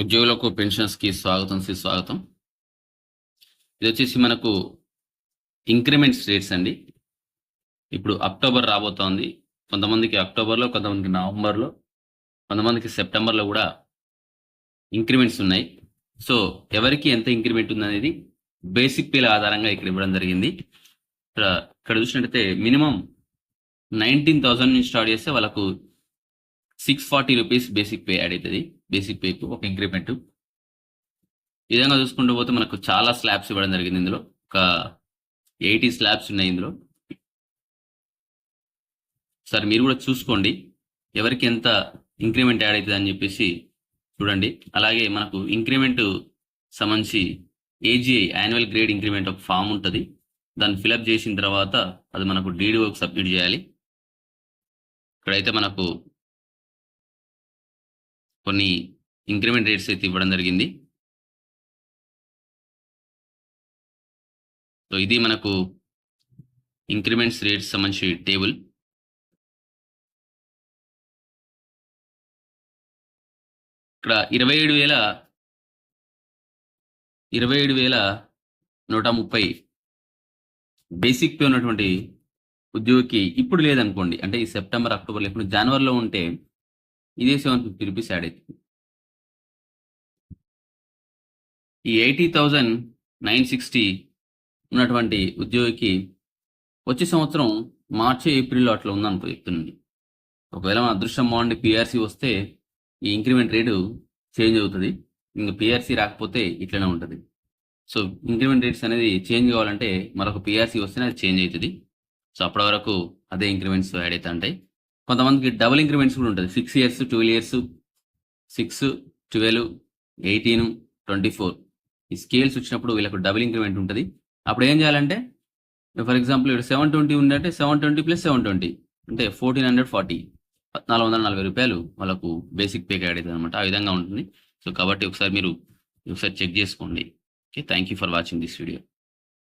ఉద్యోగులకు పెన్షన్స్కి స్వాగతం సుస్వాగతం స్వాగతం. ఇది వచ్చేసి మనకు ఇంక్రిమెంట్స్ రేట్స్ అండి. ఇప్పుడు అక్టోబర్ రాబోతోంది. కొంతమందికి అక్టోబర్లో కొంతమందికి నవంబర్లో కొంతమందికి సెప్టెంబర్లో కూడా ఇంక్రిమెంట్స్ ఉన్నాయి. సో ఎవరికి ఎంత ఇంక్రిమెంట్ ఉందనేది బేసిక్ పేల ఆధారంగా ఇక్కడ ఇవ్వడం జరిగింది. ఇక్కడ ఇక్కడ చూసినట్టయితే మినిమం నైన్టీన్ థౌసండ్ నుంచి స్టార్ట్ చేస్తే వాళ్ళకు six forty rupees basic pay add అవుతుంది బేసిక్ పేకు ఒక ఇంక్రిమెంట్ ఈ విధంగా చూసుకుంటూ పోతే మనకు చాలా స్లాబ్స్ ఇవ్వడం జరిగింది ఇందులో. ఒక ఎయిటీ స్లాబ్స్ ఉన్నాయి ఇందులో. సరే మీరు కూడా చూసుకోండి. ఎవరికి ఎంత ఇంక్రిమెంట్ యాడ్ అవుతుంది అని చెప్పేసి చూడండి. అలాగే మనకు ఇంక్రిమెంట్ సంబంధించి ఏజీఐ యాన్యువల్ గ్రేడ్ ఇంక్రిమెంట్ ఒక ఫామ్ ఉంటుంది. దాన్ని ఫిలప్ చేసిన తర్వాత అది మనకు డీడీఓకి సబ్మిట్ చేయాలి. ఇక్కడైతే మనకు కొన్ని ఇంక్రిమెంట్ రేట్స్ అయితే ఇవ్వడం జరిగింది. సో ఇది మనకు ఇంక్రిమెంట్స్ రేట్స్ సంబంధించి టేబుల్. ఇక్కడ ఇరవై ఏడు వేల ఇరవై ఏడు వేల నూట ముప్పై బేసిక్ పే ఉన్నటువంటి ఉద్యోగికి ఇప్పుడు లేదనుకోండి అంటే ఈ సెప్టెంబర్ అక్టోబర్ ఇప్పుడు జనవరిలో ఉంటే ఇదే సెవెన్ ఫిఫ్టీ రూపీస్ యాడ్ అవుతుంది ఈ ఎయిటీ థౌజండ్ నైన్ సిక్స్టీ ఉన్నటువంటి ఉద్యోగికి వచ్చే సంవత్సరం మార్చి ఏప్రిల్లో అట్లా ఉందనుకో చెప్తుంది ఒకవేళ మన అదృష్టం బాగుండి పిఆర్సీ వస్తే ఈ ఇంక్రిమెంట్ రేటు చేంజ్ అవుతుంది. ఇంకా పిఆర్సీ రాకపోతే ఇట్లనే ఉంటుంది. సో ఇంక్రిమెంట్ రేట్స్ అనేది చేంజ్ కావాలంటే మరొక పిఆర్సీ వస్తేనే అది చేంజ్ అవుతుంది. సో అప్పటి వరకు అదే ఇంక్రిమెంట్స్ యాడ్ అవుతా ఉంటాయి కొంతమందికి డబుల్ ఇంక్రిమెంట్స్ కూడా ఉంటుంది. Six years twelve years six twelve eighteen twenty four ఈ స్కేల్స్ వచ్చినప్పుడు వీళ్ళకు డబుల్ ఇంక్రిమెంట్ ఉంటుంది. అప్పుడు ఏం చేయాలంటే ఫర్ ఎగ్జాంపుల్ ఇక్కడ సెవెన్ ట్వంటీ ఉందంటే seven twenty plus seven twenty అంటే ఫోర్టీన్ హండ్రెడ్ ఫార్టీ పద్నాలుగు వందల నలభై రూపాయలు వాళ్ళకు బేసిక్ పే యాడ్ అవుతుంది అనమాట ఆ విధంగా ఉంటుంది. సో కాబట్టి ఒకసారి మీరు ఒకసారి చెక్ చేసుకోండి. Okay thank you for watching this video